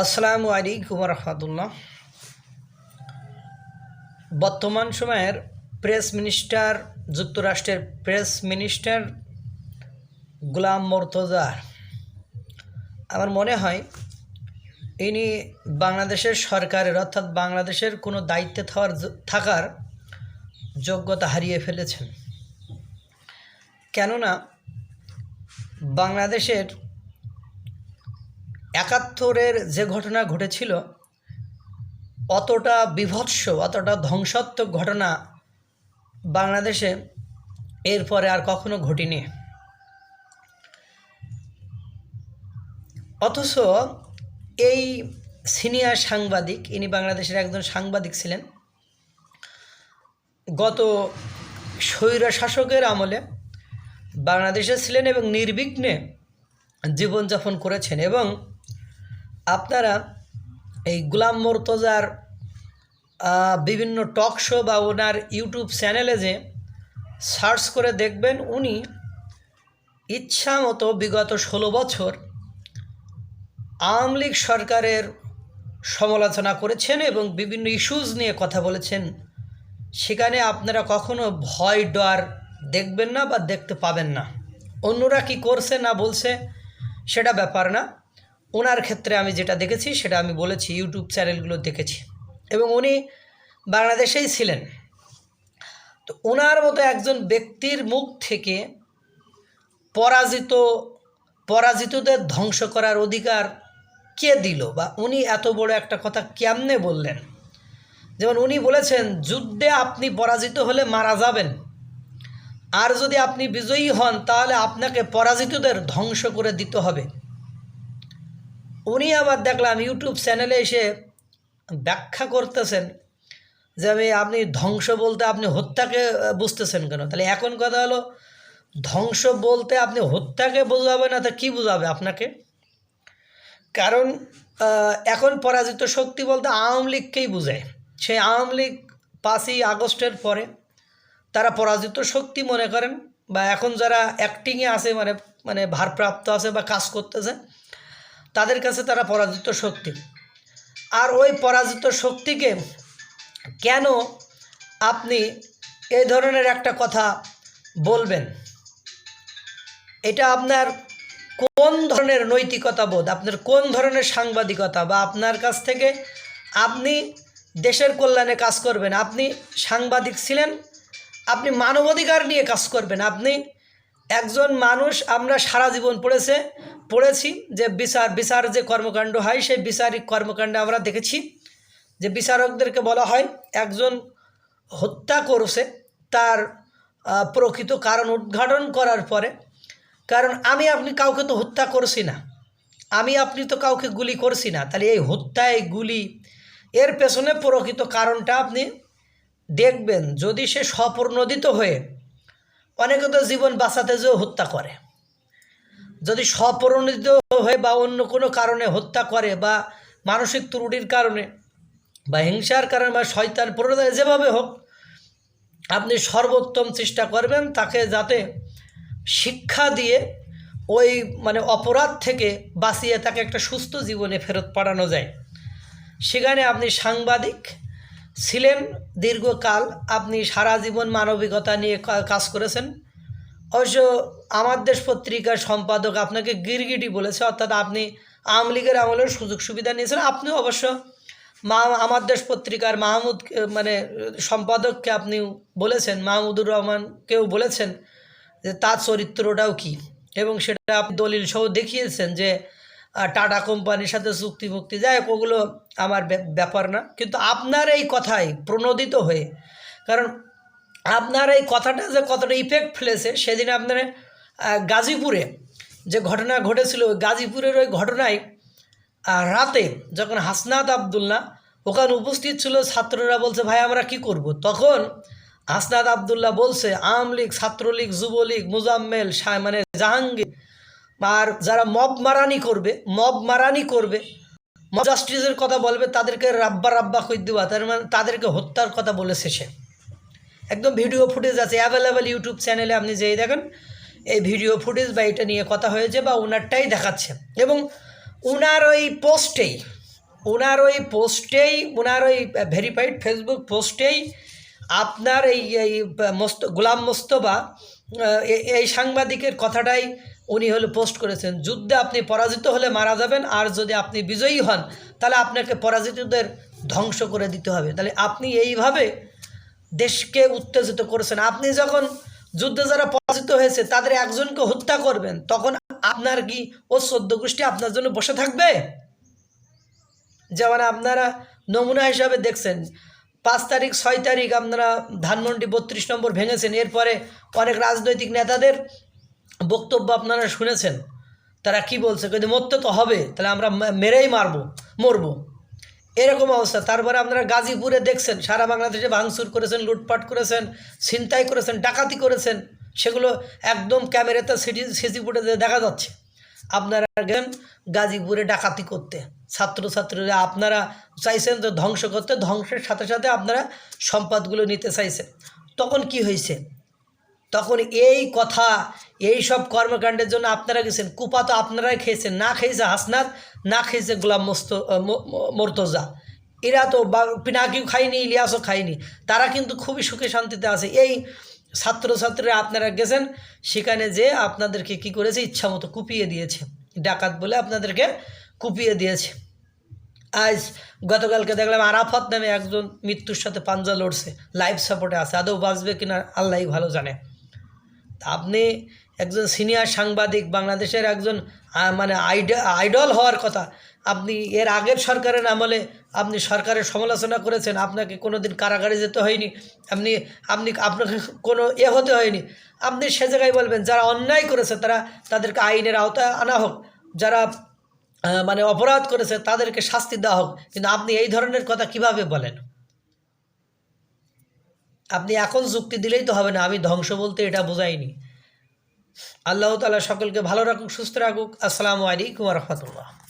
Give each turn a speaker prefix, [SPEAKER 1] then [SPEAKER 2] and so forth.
[SPEAKER 1] আসসালামু আলাইকুম রহমতুল্লাহ বর্তমান সময়ের প্রেস মিনিস্টার, যুক্তরাষ্ট্রের প্রেস মিনিস্টার গোলাম মর্তজা। আমার মনে হয় ইনি বাংলাদেশের সরকারের অর্থাৎ বাংলাদেশের কোনো দায়িত্বে থাকার থাকার যোগ্যতা হারিয়ে ফেলেছেন। কেননা বাংলাদেশের একাত্তরের যে ঘটনা ঘটেছিল, অতটা বিভৎস, অতটা ধ্বংসাত্মক ঘটনা বাংলাদেশে এরপরে আর কখনো ঘটেনি। অথচ এই সিনিয়র সাংবাদিক, ইনি বাংলাদেশের একজন সাংবাদিক ছিলেন, গত স্বৈর শাসকের আমলে বাংলাদেশে ছিলেন এবং নির্বিঘ্নে জীবনযাপন করেছেন এবং আপনারা এই গুলাম মোর্তজার বিভিন্ন টক শো বা ওনার ইউটিউব চ্যানেলে যে সার্চ করে দেখবেন, উনি ইচ্ছা মতো বিগত ষোলো বছর আওয়ামী লীগ সরকারের সমালোচনা করেছেন এবং বিভিন্ন ইস্যুজ নিয়ে কথা বলেছেন। সেখানে আপনারা কখনো ভয় ডর দেখবেন না বা দেখতে পাবেন না। অন্যরা কি করছে না বলছে, সেটা ব্যাপার না। ওনার ক্ষেত্রে আমি যেটা দেখেছি, সেটা আমি বলেছি ইউটিউব চ্যানেলগুলো দেখেছি। এবং উনি বাংলাদেশেই ছিলেন। তো ওনার মতো একজন ব্যক্তির মুখ থেকে পরাজিত, পরাজিতদের ধ্বংস করার অধিকার কে দিল বা উনি এত বড় একটা কথা কেমনে বললেন? যেমন উনি বলেছেন, যুদ্ধে আপনি পরাজিত হলে মারা যাবেন। আর যদি আপনি বিজয়ী হন, তাহলে আপনাকে পরাজিতদের ধ্বংস করে দিতে হবে। উনি আবার দেখলাম ইউটিউব চ্যানেলে এসে ব্যাখ্যা করতেছেন যে আমি, আপনি ধ্বংস বলতে আপনি হত্যাকে বুঝতেছেন কেন? তাহলে এখন কথা হলো, ধ্বংস বলতে আপনি হত্যাকে বোঝাবে না, তা কী বোঝাবে আপনাকে? কারণ এখন পরাজিত শক্তি বলতে আওয়ামী লীগকেই বোঝায়। সেই আওয়ামী লীগ পাঁচই আগস্টের পরে তারা পরাজিত শক্তি মনে করেন, বা এখন যারা অ্যাক্টিংয়ে আছে মানে মানে ভারপ্রাপ্ত আছে বা কাজ করতেছে তাদের কাছে তারা পরাজিত শক্তি। আর ওই পরাজিত শক্তিকে কেন আপনি এই ধরনের একটা কথা বলবেন? এটা আপনার কোন ধরনের নৈতিকতা বোধ? আপনার কোন ধরনের সাংবাদিকতা? বা আপনার কাছ থেকে আপনি দেশের কল্যাণে কাজ করবেন? আপনি সাংবাদিক ছিলেন? আপনি মানবাধিকার নিয়ে কাজ করবেন? আপনি একজন মানুষ আমরা সারা জীবন পড়েছে, পড়েছি যে বিচার বিচার যে কর্মকাণ্ড হয়, সেই বিচারিক কর্মকাণ্ডে আমরা দেখেছি যে বিচারকদেরকে বলা হয় একজন হত্যা করছে, তার প্রকৃত কারণ উদ্ঘাটন করার পরে। কারণ আমি আপনি কাউকে তো হত্যা করছি না, আমি আপনি তো কাউকে গুলি করছি না, তাহলে এই হত্যায় গুলি, এর পেছনে প্রকৃত কারণটা আপনি দেখবেন। যদি সে স্বপরিণোদিত হয়ে অনেকে তো জীবন বাঁচাতে যেও হত্যা করে। যদি স্বপরিণোদিত হয়ে বা অন্য কোনো কারণে হত্যা করে বা মানসিক ত্রুটির কারণে বা হিংসার কারণে বা শয়তান প্রণোদয় যেভাবে হোক, আপনি সর্বোত্তম চেষ্টা করবেন তাকে যাতে শিক্ষা দিয়ে ওই মানে অপরাধ থেকে বাঁচিয়ে তাকে একটা সুস্থ জীবনে ফেরত পাঠানো যায়। সেখানে আপনি সাংবাদিক ছিলেন দীর্ঘকাল, আপনি সারা জীবন মানবিকতা নিয়ে কাজ করেছেন। অবশ্য আমার দেশ পত্রিকার সম্পাদক আপনাকে গিরগিটি বলেছে, অর্থাৎ আপনি আওয়ামী লীগের আমলের সুযোগ সুবিধা নিয়েছেন। আপনিও অবশ্য মা, আমার দেশ পত্রিকার মাহমুদ মানে সম্পাদককে আপনি বলেছেন, মাহমুদুর রহমানকেও বলেছেন যে তার চরিত্রটাও কী এবং সেটা আপনি দলিল সহ দেখিয়েছেন যে টাটা কোম্পানির সাথে চুক্তি মুক্তি যায় হোক, ওগুলো আমার ব্যাপ- ব্যাপার না। কিন্তু আপনার এই কথাই প্রণোদিত হয়ে কারণ আপনার এই কথাটা যে কতটা ইফেক্ট ফেলেছে সেদিন আপনার গাজীপুরে যে ঘটনা ঘটেছিল গাজীপুরের ওই ঘটনায় রাতে যখন হাসনাত আবদুল্লাহ ওখানে উপস্থিত ছিল ছাত্ররা বলছে ভাই আমরা কি করব? তখন হাসনাত আবদুল্লাহ বলছে আওয়ামী লীগ ছাত্রলীগ যুবলীগ মুজাম্মেল মানে জাহাঙ্গীর আর যারা মব মারানি করবে মব মারানি করবে মব জাস্টিসের কথা বলবে তাদেরকে রাব্বা রাব্বা কই দেওয়া তার মানে তাদেরকে হত্যার কথা বলেছে সে একদম ভিডিও ফুটেজ আছে অ্যাভেলেবেল ইউটিউব চ্যানেলে আপনি যেই দেখেন এই ভিডিও ফুটেজ বা এটা নিয়ে কথা হয়েছে বা ওনারটাই দেখাচ্ছে। এবং ওনার ওই পোস্টেই ওনার ওই পোস্টেই ওনার ওই ভেরিফাইড ফেসবুক পোস্টেই আপনার এই গোলাম মোস্তফা আহ, এই সাংবাদিকের কথাটাই উনি হলো পোস্ট করেছেন, যুদ্ধে আপনি পরাজিত হলে মারা যাবেন, আর যদি আপনি বিজয়ী হন, তাহলে আপনাকে পরাজিতদের ধ্বংস করে দিতে হবে। তাহলে আপনি এইভাবে দেশকে উত্তেজিত করেছেন। আপনি যখন যুদ্ধে যারা পরাজিত হয়েছে, তাদের একজনকে হত্যা করবেন, তখন আপনার কি ও চোদ্দ গোষ্ঠী আপনার জন্য বসে থাকবে? যেমন আপনারা নমুনা হিসাবে দেখছেন, পাঁচ তারিখ, ছয় তারিখ আপনারা ধানমন্ডি বত্রিশ নম্বর ভেঙেছেন। এরপরে অনেক রাজনৈতিক নেতাদের বক্তব্য আপনারা শুনেছেন। তারা কি বলছে? কিন্তু মরতে তো হবে, তাহলে আমরা মেরেই মারবো, মরবো। এরকম অবস্থা। তারপরে আপনারা গাজীপুরে দেখছেন, সারা বাংলাদেশে ভাঙচুর করেছেন, লুটপাট করেছেন, ছিনতাই করেছেন, ডাকাতি করেছেন, সেগুলো একদম ক্যামেরাতে সিটি সিসি ফুটেজে দেখা যাচ্ছে। আপনারা গেলেন গাজীপুরে ডাকাতি করতে। ছাত্রছাত্রীরা আপনারা চাইছেন তো ধ্বংস করতে, ধ্বংসের সাথে সাথে আপনারা সম্পদগুলো নিতে চাইছেন। তখন কি হয়েছে তখন এই কথা, এই সব কর্মকাণ্ডের জন্য আপনারা গেছেন। কুপা তো আপনারাই খেয়েছেন। না খেয়েছে হাসনাত, না খেয়েছে গোলাম মোস্ত মর্তজা। এরা তো পিনাকিও খায়নি, ইলিয়াসও খায়নি। তারা কিন্তু খুবই সুখে শান্তিতে আছে। এই ছাত্রছাত্রীরা আপনারা গেছেন, সেখানে যে আপনাদেরকে কি করেছে, ইচ্ছা মতো কুপিয়ে দিয়েছে। ডাকাত বলে আপনাদেরকে কুপিয়ে দিয়েছে। আজ গতকালকে দেখলাম আরাফাত নামে একজন মৃত্যুর সাথে পাঞ্জা লড়ছে। লাইফ সাপোর্টে আছে। আদৌ বাঁচবে কিনা, আল্লাহই ভালো জানে। আপনি একজন সিনিয়র সাংবাদিক, বাংলাদেশের একজন মানে আইড- আইডল হওয়ার কথা, আপনি এর আগের সরকারের আমলে আপনি সরকারের সমালোচনা করেছেন, আপনাকে কোনো দিন কারাগারে যেতে হয়নি, আপনি আপনি আপনাকে কোনো এ হতে হয়নি, আপনি সে জায়গায় বলবেন, যারা অন্যায় করেছে তারা তাদেরকে আইনের আওতায় আনা হোক, যারা মানে অপরাধ করেছে তাদেরকে শাস্তি দেওয়া হোক, কিন্তু আপনি এই ধরনের কথা কীভাবে বলেন? আপনি এখন যুক্তি দিলেই তো হবে না, আমি ধ্বংস বলতে এটা বোঝাইনি। আল্লাহ তালা সকলকে ভালো রাখুক, সুস্থ রাখুক। আসসালামু আলাইকুম রহমতুল্লাহ।